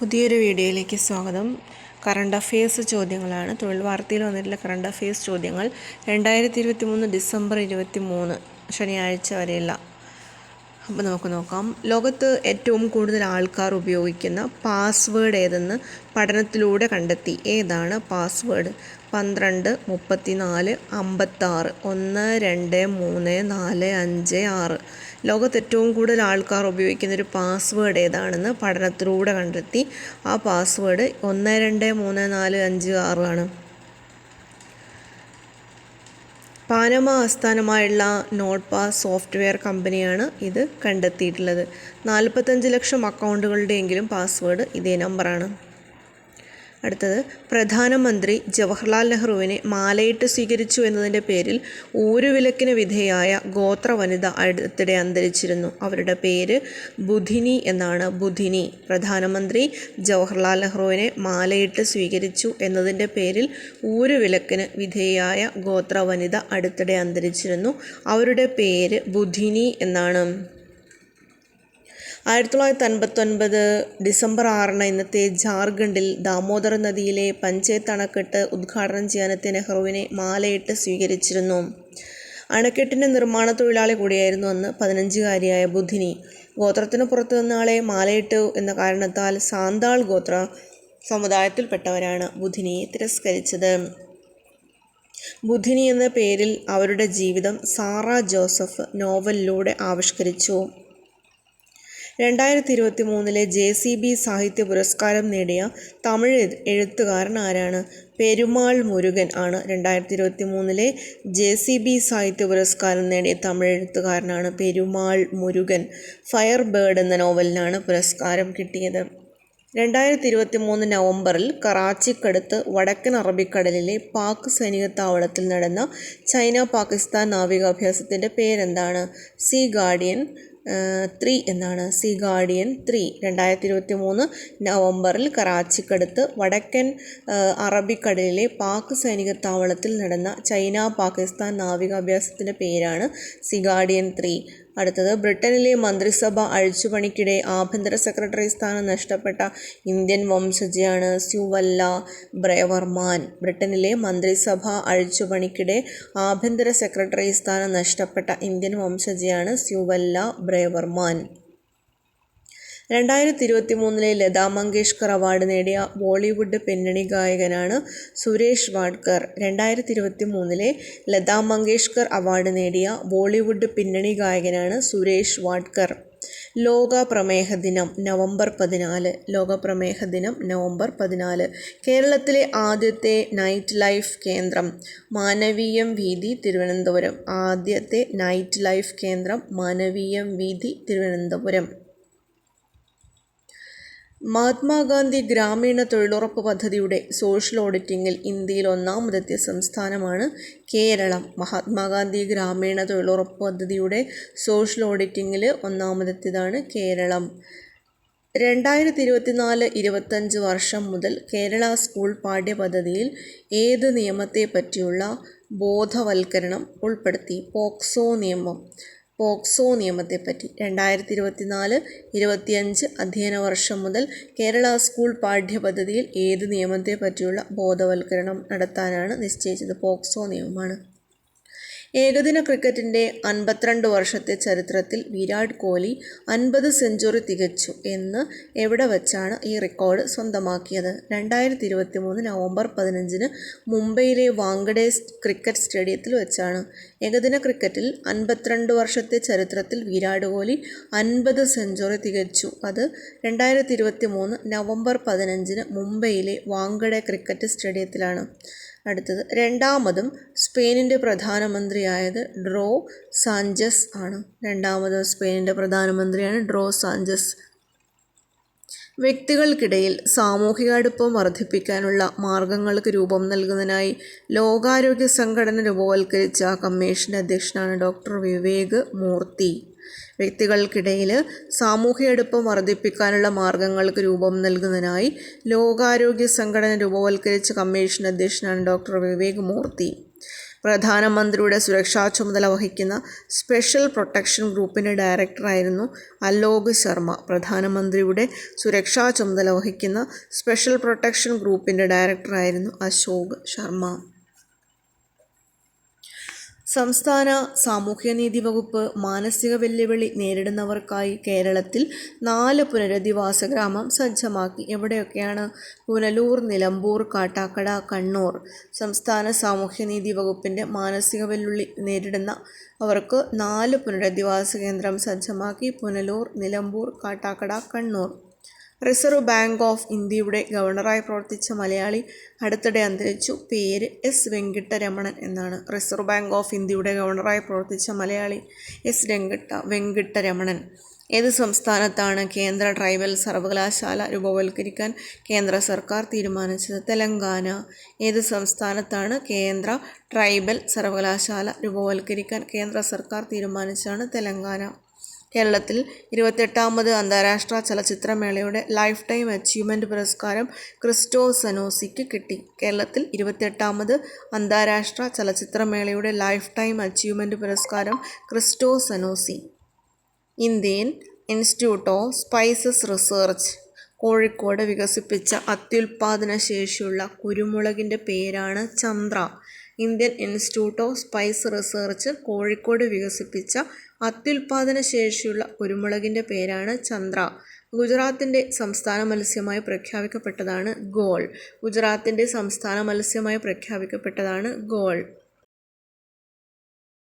പുതിയൊരു വീഡിയോയിലേക്ക് സ്വാഗതം. കറണ്ട് അഫയേഴ്സ് ചോദ്യങ്ങളാണ്. തൊഴിൽ വാർത്തയിൽ വന്നിട്ടുള്ള കറണ്ട് അഫയേഴ്സ് ചോദ്യങ്ങൾ രണ്ടായിരത്തി ഇരുപത്തി മൂന്ന് ഡിസംബർ ഇരുപത്തി മൂന്ന് ശനിയാഴ്ച വരെയുള്ള അപ്പോൾ നമുക്ക് നോക്കാം. ലോകത്ത് ഏറ്റവും കൂടുതൽ ആൾക്കാർ ഉപയോഗിക്കുന്ന പാസ്വേഡ് ഏതെന്ന് പഠനത്തിലൂടെ കണ്ടെത്തി. ഏതാണ് പാസ്വേഡ് പന്ത്രണ്ട് മുപ്പത്തിനാല് അമ്പത്താറ് ഒന്ന് രണ്ട് മൂന്ന് നാല് അഞ്ച് ആറ്. ലോകത്ത് ഏറ്റവും കൂടുതൽ ആൾക്കാർ ഉപയോഗിക്കുന്ന ഒരു പാസ്വേഡ് ഏതാണെന്ന് പഠനത്തിലൂടെ കണ്ടെത്തി. ആ പാസ്വേഡ് ഒന്ന് രണ്ട് മൂന്ന് നാല് അഞ്ച് ആറ് ആണ്. പാനമ ആസ്ഥാനമായുള്ള നോട്ട്പാ സോഫ്റ്റ്വെയർ കമ്പനിയാണ് ഇത് കണ്ടെത്തിയിട്ടുള്ളത്. നാൽപ്പത്തഞ്ച് ലക്ഷം അക്കൗണ്ടുകളുടെയെങ്കിലും പാസ്വേഡ് ഇതേ നമ്പറാണ്. അടുത്തത് പ്രധാനമന്ത്രി ജവഹർലാൽ നെഹ്റുവിനെ മാലയിട്ട് സ്വീകരിച്ചു എന്നതിന്റെ പേരിൽ ഊരുവിലക്കിന് വിധേയായ ഗോത്ര വനിത അടുത്തിടെ അന്തരിച്ചിരുന്നു. അവരുടെ പേര് ബുധിനി എന്നാണ്. ബുധിനി പ്രധാനമന്ത്രി ജവഹർലാൽ നെഹ്റുവിനെ മാലയിട്ട് സ്വീകരിച്ചു എന്നതിന്റെ പേരിൽ ഊരുവിലക്കിന് വിധേയായ ഗോത്ര വനിത അടുത്തിടെ അന്തരിച്ചിരുന്നു. അവരുടെ പേര് ബുധിനി എന്നാണ്. ആയിരത്തി തൊള്ളായിരത്തി അൻപത്തൊൻപത് ഡിസംബർ ആറിന് ഇന്നത്തെ ജാർഖണ്ഡിൽ ദാമോദർ നദിയിലെ പഞ്ചായത്ത് അണക്കെട്ട് ഉദ്ഘാടനം ചെയ്യാനെത്തിയ നെഹ്റുവിനെ മാലയിട്ട് സ്വീകരിച്ചിരുന്നു. അണക്കെട്ടിന്റെ നിർമ്മാണ തൊഴിലാളി കൂടിയായിരുന്നു അന്ന് പതിനഞ്ചുകാരിയായ ബുധിനി. ഗോത്രത്തിന് പുറത്തു നിന്നാളെ മാലയിട്ടു എന്ന കാരണത്താൽ സാന്താൾ ഗോത്ര സമുദായത്തിൽപ്പെട്ടവരാണ് ബുധിനിയെ തിരസ്കരിച്ചത്. ബുധിനി എന്ന പേരിൽ അവരുടെ ജീവിതം സാറ ജോസഫ് നോവലിലൂടെ ആവിഷ്കരിച്ചു. രണ്ടായിരത്തി ഇരുപത്തി മൂന്നിലെ ജെ സി ബി സാഹിത്യ പുരസ്കാരം നേടിയ തമിഴ് എഴുത്തുകാരൻ ആരാണ്? പെരുമാൾ മുരുകൻ ആണ്. രണ്ടായിരത്തി ഇരുപത്തി മൂന്നിലെ ജെ സി ബി സാഹിത്യ പുരസ്കാരം നേടിയ തമിഴ് എഴുത്തുകാരനാണ് പെരുമാൾ മുരുകൻ. ഫയർ ബേർഡ് എന്ന നോവലിനാണ് പുരസ്കാരം കിട്ടിയത്. രണ്ടായിരത്തി ഇരുപത്തി മൂന്ന് നവംബറിൽ കറാച്ചിക്കടുത്ത് വടക്കൻ അറബിക്കടലിലെ പാക് സൈനിക താവളത്തിൽ നടന്ന ചൈന പാകിസ്ഥാൻ നാവികാഭ്യാസത്തിന്റെ പേരെന്താണ്? സീ ഗാർഡിയൻ ത്രീ എന്നാണ് സി ഗാർഡിയൻ ത്രീ രണ്ടായിരത്തി ഇരുപത്തി മൂന്ന് നവംബറിൽ കറാച്ചിക്കടുത്ത് വടക്കൻ അറബിക്കടലിലെ പാക് സൈനിക താവളത്തിൽ നടന്ന ചൈന പാകിസ്ഥാൻ നാവികാഭ്യാസത്തിന്റെ പേരാണ് സി ഗാർഡിയൻ ത്രീ. അടുത്തത് ബ്രിട്ടനിലെ മന്ത്രിസഭ അഴിച്ചുപണിക്കിടെ ആഭ്യന്തര സെക്രട്ടറി സ്ഥാനം നഷ്ടപ്പെട്ട ഇന്ത്യൻ വംശജയാണ് സ്യുവല്ല ബ്രേവർമാൻ. ബ്രിട്ടനിലെ മന്ത്രിസഭ അഴിച്ചുപണിക്കിടെ ആഭ്യന്തര സെക്രട്ടറി സ്ഥാനം നഷ്ടപ്പെട്ട ഇന്ത്യൻ വംശജയാണ് സ്യുവല്ല ബ്രേവർമാൻ. രണ്ടായിരത്തി ഇരുപത്തി മൂന്നിലെ ലതാ മങ്കേഷ്കർ അവാർഡ് നേടിയ ബോളിവുഡ് പിന്നണി ഗായകനാണ് സുരേഷ് വാഡ്കർ. രണ്ടായിരത്തി ഇരുപത്തി മൂന്നിലെ ലതാ മങ്കേഷ്കർ അവാർഡ് നേടിയ ബോളിവുഡ് പിന്നണി ഗായകനാണ് സുരേഷ് വാഡ്കർ. ലോക പ്രമേഹ ദിനം നവംബർ പതിനാല്. ലോക പ്രമേഹ ദിനം നവംബർ പതിനാല്. കേരളത്തിലെ ആദ്യത്തെ നൈറ്റ് ലൈഫ് കേന്ദ്രം മാനവീയം വീതി തിരുവനന്തപുരം. ആദ്യത്തെ നൈറ്റ് ലൈഫ് കേന്ദ്രം മാനവീയം വീതി തിരുവനന്തപുരം. മഹാത്മാഗാന്ധി ഗ്രാമീണ തൊഴിലുറപ്പ് പദ്ധതിയുടെ സോഷ്യൽ ഓഡിറ്റിംഗിൽ ഇന്ത്യയിൽ ഒന്നാമതെത്തിയ സംസ്ഥാനമാണ് കേരളം. മഹാത്മാഗാന്ധി ഗ്രാമീണ തൊഴിലുറപ്പ് പദ്ധതിയുടെ സോഷ്യൽ ഓഡിറ്റിംഗിൽ ഒന്നാമതെത്തിയതാണ് കേരളം. രണ്ടായിരത്തി ഇരുപത്തിനാല് ഇരുപത്തഞ്ച് വർഷം മുതൽ കേരള സ്കൂൾ പാഠ്യപദ്ധതിയിൽ ഏത് നിയമത്തെ പറ്റിയുള്ള ബോധവൽക്കരണം ഉൾപ്പെടുത്തി പോക്സോ നിയമം. പോക്സോ നിയമത്തെപ്പറ്റി. രണ്ടായിരത്തി ഇരുപത്തിനാല് ഇരുപത്തിയഞ്ച് അധ്യയന വർഷം മുതൽ കേരള സ്കൂൾ പാഠ്യപദ്ധതിയിൽ ഏത് നിയമത്തെ പറ്റിയുള്ള ബോധവൽക്കരണം നടത്താനാണ് നിശ്ചയിച്ചത്? പോക്സോ നിയമമാണ്. ഏകദിന ക്രിക്കറ്റിന്റെ അൻപത്തിരണ്ട് വർഷത്തെ ചരിത്രത്തിൽ വിരാട് കോഹ്ലി അൻപത് സെഞ്ചുറി തികച്ചു എന്ന് എവിടെ വച്ചാണ് ഈ റെക്കോർഡ് സ്വന്തമാക്കിയത്? രണ്ടായിരത്തി ഇരുപത്തി മൂന്ന് നവംബർ പതിനഞ്ചിന് മുംബൈയിലെ വാങ്കഡേസ് ക്രിക്കറ്റ് സ്റ്റേഡിയത്തിൽ വെച്ചാണ്. ഏകദിന ക്രിക്കറ്റിൽ അൻപത്തിരണ്ട് വർഷത്തെ ചരിത്രത്തിൽ വിരാട് കോഹ്ലി അൻപത് സെഞ്ചുറി തികച്ചു. അത് രണ്ടായിരത്തി ഇരുപത്തി മൂന്ന് നവംബർ പതിനഞ്ചിന് മുംബൈയിലെ വാങ്കഡെ ക്രിക്കറ്റ് സ്റ്റേഡിയത്തിലാണ്. അടുത്തത് രണ്ടാമതും സ്പെയിനിന്റെ പ്രധാനമന്ത്രിയായത് ഡ്രോ സാഞ്ചസ് ആണ്. രണ്ടാമതും സ്പെയിനിന്റെ പ്രധാനമന്ത്രിയാണ് ഡ്രോ സാഞ്ചസ്. വ്യക്തികൾക്കിടയിൽ സാമൂഹിക അടുപ്പം വർദ്ധിപ്പിക്കാനുള്ള മാർഗങ്ങൾക്ക് രൂപം നൽകുന്നതിനായി ലോകാരോഗ്യ സംഘടന രൂപവൽക്കരിച്ച കമ്മീഷന്റെ അധ്യക്ഷനാണ് ഡോക്ടർ വിവേക് മൂർത്തി. വ്യക്തികൾക്കിടയിൽ സാമൂഹിക അടുപ്പം വർദ്ധിപ്പിക്കാനുള്ള മാർഗങ്ങൾക്ക് രൂപം നൽകുന്നതിനായി ലോകാരോഗ്യ സംഘടന രൂപവൽക്കരിച്ച കമ്മീഷൻ അധ്യക്ഷനാണ് ഡോക്ടർ വിവേക് മൂർത്തി. പ്രധാനമന്ത്രിയുടെ സുരക്ഷാ ചുമതല വഹിക്കുന്ന സ്പെഷ്യൽ പ്രൊട്ടക്ഷൻ ഗ്രൂപ്പിന്റെ ഡയറക്ടറായിരുന്നു അലോക് ശർമ്മ. പ്രധാനമന്ത്രിയുടെ സുരക്ഷാ ചുമതല വഹിക്കുന്ന സ്പെഷ്യൽ പ്രൊട്ടക്ഷൻ ഗ്രൂപ്പിന്റെ ഡയറക്ടറായിരുന്നു അശോക് ശർമ്മ. സംസ്ഥാന സാമൂഹ്യനീതി വകുപ്പ് മാനസിക വെല്ലുവിളി നേരിടുന്നവർക്കായി കേരളത്തിൽ നാല് പുനരധിവാസ ഗ്രാമം സജ്ജമാക്കി. എവിടെയൊക്കെയാണ്? പുനലൂർ നിലമ്പൂർ കാട്ടാക്കട കണ്ണൂർ. സംസ്ഥാന സാമൂഹ്യനീതി വകുപ്പിന്റെ മാനസിക വെല്ലുവിളി നേരിടുന്ന അവർക്ക് നാല് പുനരധിവാസ കേന്ദ്രം സജ്ജമാക്കി. Punalur Nilambur Kattakada Kannur. Reserve Bank of ഇന്ത്യയുടെ ഗവർണറായി പ്രവർത്തിച്ച മലയാളി അടുത്തിടെ അന്തരിച്ചു. പേര് എസ് വെങ്കിട്ടരമണൻ എന്നാണ്. റിസർവ് ബാങ്ക് ഓഫ് ഇന്ത്യയുടെ ഗവർണറായി പ്രവർത്തിച്ച മലയാളി എസ് വെങ്കിട്ട വെങ്കിട്ടരമണൻ. ഏത് സംസ്ഥാനത്താണ് കേന്ദ്ര ട്രൈബൽ സർവകലാശാല രൂപവൽക്കരിക്കാൻ കേന്ദ്ര സർക്കാർ തീരുമാനിച്ചത്? തെലങ്കാന. ഏത് സംസ്ഥാനത്താണ് കേന്ദ്ര ട്രൈബൽ സർവകലാശാല രൂപവൽക്കരിക്കാൻ കേന്ദ്ര സർക്കാർ തീരുമാനിച്ചാണ് തെലങ്കാന. കേരളത്തിൽ ഇരുപത്തെട്ടാമത് അന്താരാഷ്ട്ര ചലച്ചിത്രമേളയുടെ ലൈഫ് ടൈം അച്ചീവ്മെന്റ് പുരസ്കാരം ക്രിസ്റ്റോ സനോസിക്ക് കിട്ടി. കേരളത്തിൽ ഇരുപത്തെട്ടാമത് അന്താരാഷ്ട്ര ചലച്ചിത്രമേളയുടെ ലൈഫ് ടൈം അച്ചീവ്മെന്റ് പുരസ്കാരം Krzysztof Zanussi. Indian Institute of Spices Research Kozhikode വികസിപ്പിച്ച അത്യുൽപാദന ശേഷിയുള്ള കുരുമുളകിന്റെ പേരാണ് Chandra. Indian Institute of Spice Research Kozhikode വികസിപ്പിച്ച അത്യുൽപാദന ശേഷിയുള്ള കുരുമുളകിന്റെ പേരാണ് ചന്ദ്ര. ഗുജറാത്തിന്റെ സംസ്ഥാന മത്സ്യമായി പ്രഖ്യാപിക്കപ്പെട്ടതാണ് ഗോൾ. ഗുജറാത്തിന്റെ സംസ്ഥാന മത്സ്യമായി പ്രഖ്യാപിക്കപ്പെട്ടതാണ് ഗോൾ.